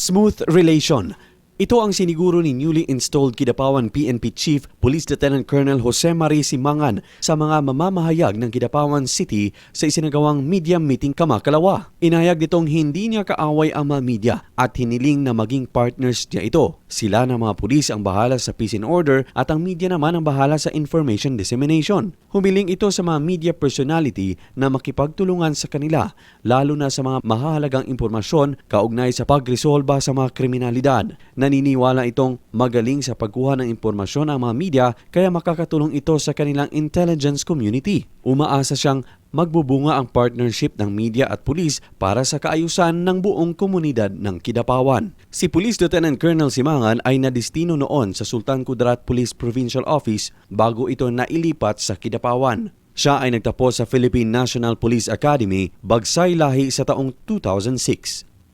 Smooth relation. Ito ang siniguro ni newly installed Kidapawan PNP Chief Police Lieutenant Colonel Jose Marie Simangan sa mga mamamahayag ng Kidapawan City sa isinagawang media meeting kamakalawa. Inayag nitong hindi niya kaaway ang mga media at hiniling na maging partners niya ito. Sila na mga pulis ang bahala sa peace and order at ang media naman ang bahala sa information dissemination. Humiling ito sa mga media personality na makipagtulungan sa kanila lalo na sa mga mahahalagang impormasyon kaugnay sa pagresolba sa mga kriminalidad. Naniniwala itong magaling sa pagkuha ng impormasyon ang mga media kaya makakatulong ito sa kanilang intelligence community. Umaasa siyang magbubunga ang partnership ng media at pulis para sa kaayusan ng buong komunidad ng Kidapawan. Si Police Lieutenant Colonel Simangan ay nadistino noon sa Sultan Kudarat Police Provincial Office bago ito nailipat sa Kidapawan. Siya ay nagtapos sa Philippine National Police Academy, Bagsay Lahi sa taong 2006.